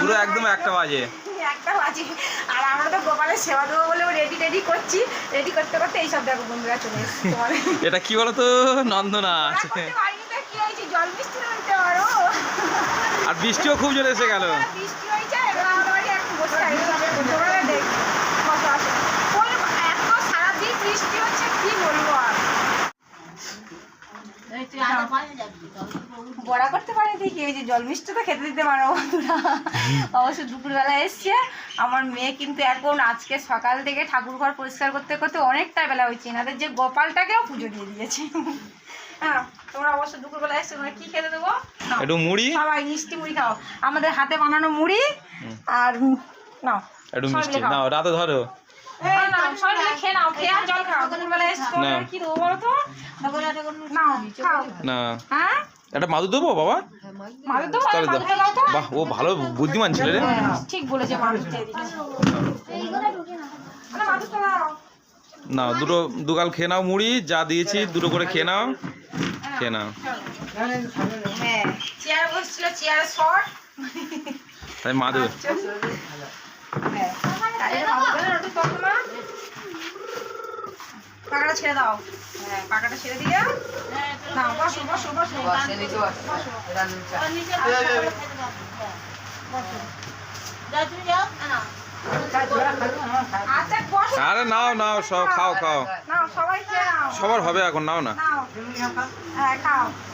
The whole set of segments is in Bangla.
পুরো একদম একটা বাজে। একটা বাজে। আর আমরা তো গোপালের সেবা দেবো বলে রেডি রেডি করছি। রেডি করতে করতে এইসব দেখো বন্ধুরা চলে এসছে। এটা কি বলতো? নন্দনা আর। বৃষ্টিও খুব জোরে এসে গেল। বৃষ্টি হয়েছে সারাদিন বৃষ্টি হচ্ছে কি বলব আর? বড়া করতে পারে দেখি ওই যে জল মিষ্টি তো খেতে দিতে পারো বন্ধুরা। অবশ্য দুপুরবেলা এসছে। আমার মেয়ে কিন্তু এখন আজকে সকাল থেকে ঠাকুর ঘর পরিষ্কার করতে করতে অনেকটা বেলা হয়েছে। এনাদের যে গোপালটাকেও পুজো দিয়ে দিয়েছে। হ্যাঁ তোমরা অবশ্য দুপুরবেলা এসছো তোমরা কি খেতে দেবো? একটু মুড়ি? সবাই মিষ্টি মুড়ি খাও। আমাদের হাতে বানানো মুড়ি আর নাও একটু মিষ্টি। নাও রাতে ধরো। এই নাও, সবাই খেয়ে নাও খেয়ে জল খাও। দুপুরবেলা এসছো না। কি দেবো বলো তো? না। হ্যাঁ? একটা মাদু দেবো বাবা? তাহলে দাও। বাহ ও ভালো বুদ্ধিমান ছিল রে। ঠিক বলেছে দাও। না দুটো দুগাল খেয়ে নাও মুড়ি যা দিয়েছি দুটো করে খেয়ে নাও। খেয়ে নাও। হ্যাঁ তাই মাদুর হ্যাঁ তাই জন্য মাদুরটা না, রুটি তত না পাকাটা ছেড়ে দাও। হ্যাঁ পাকাটা ছেড়ে দিয়ে না বসো বসো বসো। আরে নাও নাও সব খাও খাও। সবার হবে এখন নাও না। হ্যাঁ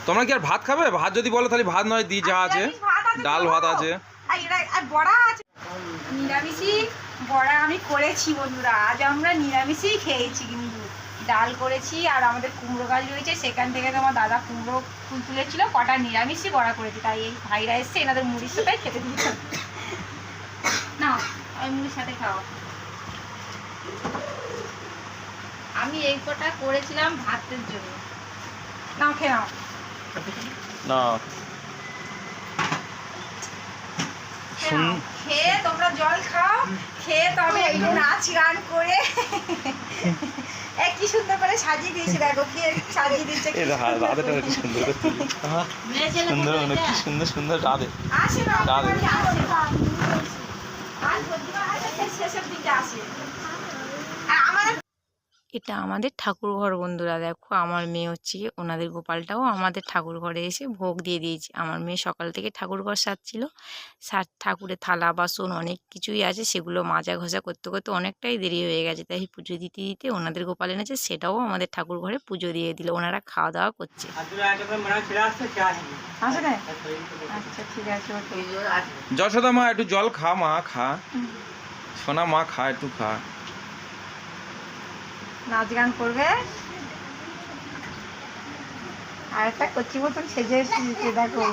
তোমরা কি আর ভাত খাবে? ভাত যদি বলো তাহলে ভাত নয় দি যা আছে। নিরামিষ ডাল ভাত আছে। আর এরা- আর বড়া আছে। নিরামিষই বড়া আমি করেছি বন্ধুরা। আজ আমরা নিরামিষই খেয়েছি কিন্তু। ডাল করেছি আর আমাদের কুমড়ো গাছ রয়েছে সেখান থেকে তোমার দাদা কুমড়ো ফুল তুলেছিল কটা নিরামিষই বড়া করেছি। তাই এই ভাইরা এসছে এনাদের মুড়ির সাথে খেতে দিয়েছে না ওই মুড়ির সাথে খাও আমি এই কটা করেছিলাম ভাতের জন্য। নাও খেয়ে নাও। না। খেয়ে তোমরা জল খাও খেয়ে তবে একটু নাচ গান করে কি সুন্দর করে সাজিয়ে দিয়েছে দেখো কি সাজিয়ে দিচ্ছে কি রাধাটা কি সুন্দর সুন্দর অনেক কি সুন্দর সুন্দর রাধে। আসে না রাধে। আসে। শেষের দিকে আসে। এটা আমাদের ঠাকুর ঘর বন্ধুরা। দেখো আমার মেয়ে হচ্ছে গিয়ে ওনাদের গোপালটাও আমাদের ঠাকুর ঘরে এসে ভোগ দিয়ে দিয়েছে। আমার মেয়ে সকাল থেকে ঠাকুর ঘর সাজছিল। সাজ ঠাকুরের থালা বাসন অনেক কিছুই আছে সেগুলো মাজা ঘষা করতে করতে অনেকটাই দেরি হয়ে গেছে। তাই পুজো দিতে দিতে ওনাদের গোপাল এনেছে সেটাও আমাদের ঠাকুর ঘরে পুজো দিয়ে দিল। ওনারা খাওয়া দাওয়া করছে। আচ্ছা যশোদা মা একটু জল খা মা খা। সোনা মা খা একটু খা। নাচ গান করবে। আর একটা কচি মতন সেজে এসেছে দেখো।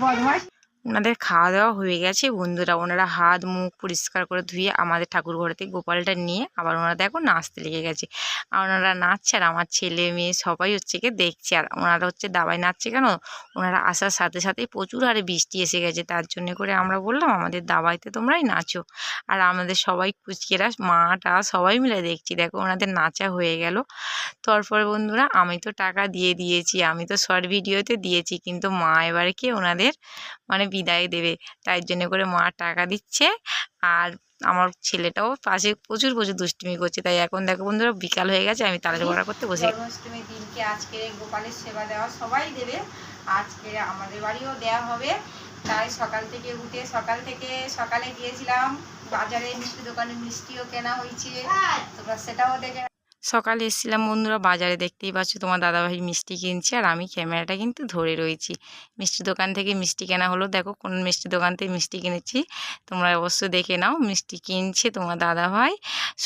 বদমাস ওনাদের খাওয়া দাওয়া হয়ে গেছে। বন্ধুরা, ওনারা হাত, মুখ পরিষ্কার করে ধুয়ে আমাদের ঠাকুর ঘর থেকে গোপালটা নিয়ে আবার ওনারা দেখো নাচতে লেগে গেছে। আর ওনারা নাচছে আর আমার ছেলে, মেয়ে সবাই হচ্ছে কি দেখছে। আর ওনারা হচ্ছে দাবায় নাচছে কেন? ওনারা আসার সাথে সাথেই প্রচুর হারে বৃষ্টি এসে গেছে। তার জন্য করে আমরা বললাম, আমাদের দাবাইতে তোমরাই নাচো। আর আমাদের সবাই কুচকেরা মাটা সবাই মিলে দেখছি। দেখো ওনাদের নাচা হয়ে গেল। তারপর বন্ধুরা, আমি তো টাকা দিয়ে দিয়েছি, আমি তো শর্ট ভিডিওতে দিয়েছি, কিন্তু মা এবারে কি ওনাদের মানে বিদায় দেবে। তাই জন্য করে মা টাকা দিচ্ছে। আর আমার ছেলেটাও পাশে প্রচুর প্রচুর দুষ্টুমি করছে। তাই এখন দেখো বন্ধুরা, বিকাল হয়ে গেছে, আমি তালের বড়া করতে বসে। দিনকে আজকে গোপালের সেবা দেওয়া সবাই দেবে। আজকে আমাদের বাড়িও দেওয়া হবে। তাই সকাল থেকে উঠে, সকাল থেকে সকালে গিয়েছিলাম। বাজারে মিষ্টি দোকানে মিষ্টিও কেনা হয়েছে। তোমরা সেটাও দেখে সকালে এসেছিলাম বন্ধুরা বাজারে দেখতেই পাচ্ছ তোমার দাদাভাই মিষ্টি কিনছে আর আমি ক্যামেরাটা কিন্তু ধরে রয়েছি। মিষ্টি দোকান থেকে মিষ্টি কেনা হলো। দেখো কোন মিষ্টি দোকান থেকে মিষ্টি কিনেছি। তোমরা অবশ্যই দেখে নাও মিষ্টি কিনছে তোমার দাদাভাই।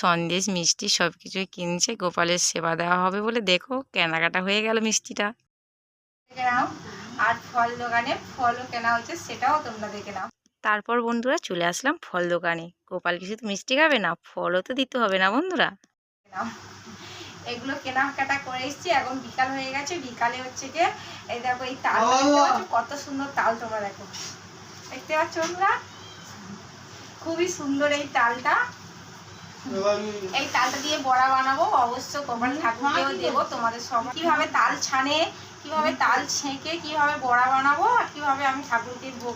সন্দেশ মিষ্টি সব কিছুই কিনছে। গোপালের সেবা দেওয়া হবে বলে দেখো কেনাকাটা হয়ে গেল মিষ্টিটা। আর ফল দোকানে ফলও কেনা হয়েছে সেটাও তোমরা দেখে নাও। তারপর বন্ধুরা চলে আসলাম ফল দোকানে। গোপাল কিছু তো মিষ্টি খাবে না ফলও তো দিতে হবে না বন্ধুরা। এগুলো কেনাকাটা করে এসেছি এখন বিকাল হয়ে গেছে বিকালে হচ্ছে কি এই দেখো এই তাল কত সুন্দর তাল তোমরা দেখো। দেখতে পাচ্ছ বন্ধুরা খুবই সুন্দর এই তালটা। এই তালটা দিয়ে বড়া বানাবো অবশ্য কপাল ঠাকুরকেও দেবো তোমাদের সব কীভাবে তাল ছানে কীভাবে তাল ছেঁকে কীভাবে বড়া বানাবো আর কীভাবে আমি ঠাকুরকে ভোগ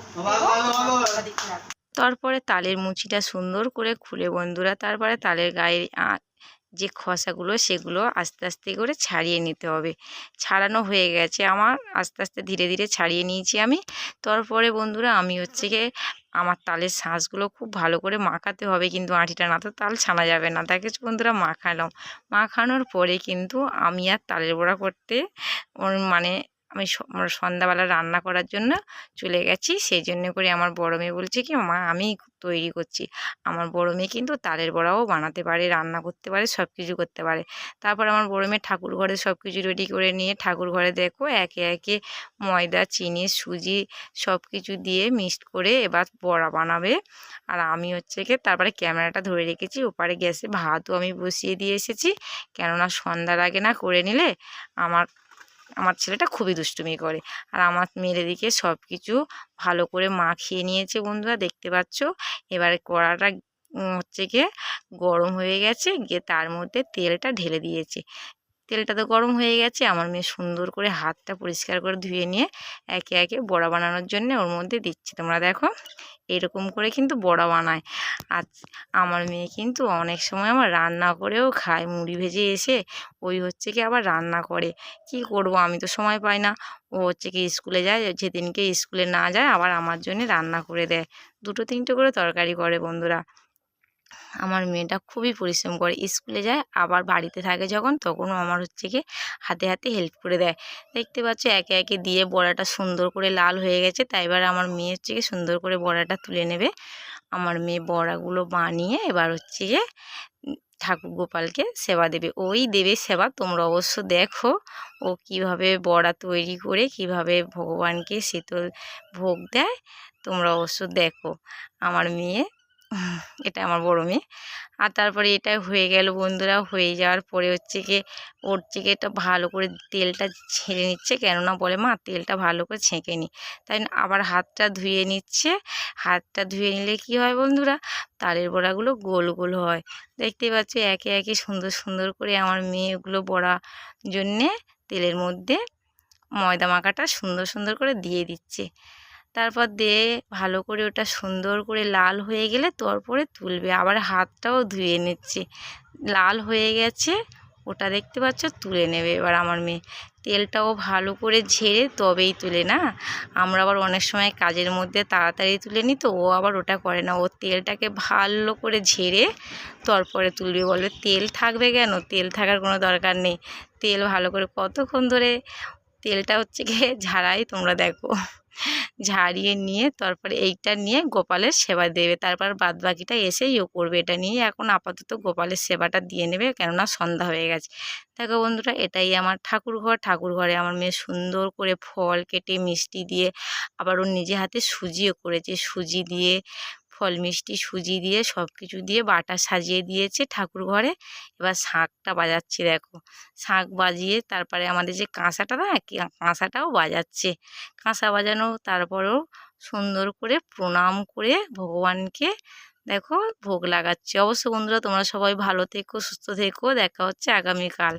দেখতে তারপরে তালের মুচিটা সুন্দর করে খুলে বন্ধুরা তারপরে তালের গায়ে আ- যে খসাগুলো সেগুলো আস্তে আস্তে করে ছাড়িয়ে নিতে হবে। ছাড়ানো হয়ে গেছে আমার, আস্তে আস্তে ধীরে ধীরে ছাড়িয়ে নিয়েছি আমি। তারপরে বন্ধুরা আমি হচ্ছে গিয়ে আমার তালের শাঁসগুলো খুব ভালো করে মাখাতে হবে কিন্তু আঁটিটা না, তো তাল ছানা যাবে না। তাকে বন্ধুরা মাখালাম। মাখানোর পরে কিন্তু আমি আর তালের বড়া করতে মানে আমি সন্ধ্যাবেলা রান্না করার জন্য চলে গেছি। সেই জন্য করে আমার বড় মেয়ে বলছে কি, মা, আমি তৈরি করছি। আমার বড় মেয়ে কিন্তু তালের বড়াও বানাতে পারে, রান্না করতে পারে সব কিছু করতে পারে। তারপর আমার বড় মেয়ে ঠাকুর ঘরে সব কিছু রেডি করে নিয়ে ঠাকুর ঘরে দেখো একে একে ময়দা, চিনি, সুজি সব কিছু দিয়ে মিক্সড করে এবার বড়া বানাবে। আর আমি হচ্ছে কি তারপরে ক্যামেরাটা ধরে রেখেছি, ওপারে গ্যাসে ভাতও আমি বসিয়ে দিয়ে এসেছি। কেননা সন্ধ্যার আগে না করে নিলে আমার আমার ছেলেটা খুবই দুষ্টুমি করে। আর আমার মেয়ের দিকে সব কিছু ভালো করে মা খেয়ে নিয়েছে বন্ধুরা, দেখতে পাচ্ছ? এবারে কড়াটা হচ্ছে গিয়ে গরম হয়ে গেছে, গিয়ে তার মধ্যে তেলটা ঢেলে দিয়েছে। তেলটা তো গরম হয়ে গেছে। আমার মেয়ে সুন্দর করে হাতটা পরিষ্কার করে ধুয়ে নিয়ে একে একে বড়া বানানোর জন্য ওর মধ্যে দিচ্ছি। তোমরা দেখো, এরকম করে কিন্তু বড়া বানায়। আর আমার মেয়ে কিন্তু অনেক সময় আমার রান্না করেও খায়, মুড়ি ভেজে এসে ওই হচ্ছে কি আবার রান্না করে। কি করব আমি তো সময় পাই না। ও হচ্ছে কি স্কুলে যায়, যেদিনকে স্কুলে না যায় আবার আমার জন্য রান্না করে দেয়। দুটো তিনটে করে তরকারি করে বন্ধুরা। আমার মেয়েটা খুবই পরিশ্রম করে। স্কুলে যায়, আবার বাড়িতে থাকে যখন তখনও আমার হচ্ছে কি হাতে হাতে হেল্প করে দেয়। দেখতে পাচ্ছ, একে একে দিয়ে বড়াটা সুন্দর করে লাল হয়ে গেছে, তাই এবার আমার মেয়ে হচ্ছে কি সুন্দর করে বড়াটা তুলে নেবে। আমার মেয়ে বড়াগুলো বানিয়ে এবার হচ্ছে গিয়ে ঠাকুর গোপালকে সেবা দেবে। ওই দেবে সেবা তোমরা অবশ্য দেখো, ও কীভাবে বড়া তৈরি করে, কীভাবে ভগবানকে শীতল ভোগ দেয়, তোমরা অবশ্য দেখো। আমার মেয়ে এটা আমার বড় মেয়ে। আর তারপরে এটা হয়ে গেল বন্ধুরা, হয়ে যাওয়ার পরে হচ্ছে গিয়ে ওর থেকে এটা ভালো করে তেলটা ছেড়ে নিচ্ছে। কেননা বলে, মা, তেলটা ভালো করে ছেঁকে নি। তাই আবার হাতটা ধুয়ে নিচ্ছে। হাতটা ধুয়ে নিলে কি হয় বন্ধুরা, তালের বড়াগুলো গোল গোল হয়। দেখতেই পাচ্ছ, একে একে সুন্দর সুন্দর করে আমার মেয়েগুলো বড়া জন্যে তেলের মধ্যে ময়দা মাখাটা সুন্দর সুন্দর করে দিয়ে দিচ্ছে। তারপর দিয়ে ভালো করে ওটা সুন্দর করে লাল হয়ে গেলে তারপরে তুলবে। আবার হাতটাও ধুয়ে নিচ্ছে। লাল হয়ে গেছে, ওটা দেখতে পাচ্ছ, তুলে নেবে এবার আমার মেয়ে। তেলটাও ভালো করে ঝেড়ে তবেই তুলে না। আমরা আবার অনেক সময় কাজের মধ্যে তাড়াতাড়ি তুলে নিই তো, ও আবার ওটা করে না। ও তেলটাকে ভালো করে ঝেড়ে তারপরে তুলবে। বলবে, তেল থাকবে কেন? তেল থাকার কোনো দরকার নেই। তেল ভালো করে কতক্ষণ ধরে? তেলটা হচ্ছে গিয়ে ঝাড়াই, তোমরা দেখো। ঝাড়িয়ে নিয়ে তারপরে এইটা নিয়ে গোপালের সেবা দেবে। তারপর বাদ বাকিটা এসেই ও করবে এটা নিয়ে। এখন আপাতত গোপালের সেবাটা দিয়ে নেবে কেননা সন্ধ্যা হয়ে গেছে। দেখো বন্ধুরা, এটাই আমার ঠাকুর ঘর ঠাকুর ঘরে আমার মেয়ে সুন্দর করে ফল কেটে মিষ্টি দিয়ে আবার ও নিজে হাতে সুজিও করেছে। সুজি দিয়ে ফল, মিষ্টি, সুজি দিয়ে সব কিছু দিয়ে বাটা সাজিয়ে দিয়েছে ঠাকুর ঘরে। এবার শাঁখটা বাজাচ্ছে দেখো। শাঁখ বাজিয়ে তারপরে আমাদের যে কাঁসাটা না কাঁসাটাও বাজাচ্ছে। কাঁসা বাজানো তারপরেও সুন্দর করে প্রণাম করে ভগবানকে দেখো ভোগ লাগাচ্ছে। অবশ্য বন্ধুরা তোমরা সবাই ভালো থেকো, সুস্থ থেকো। দেখা হচ্ছে আগামীকাল।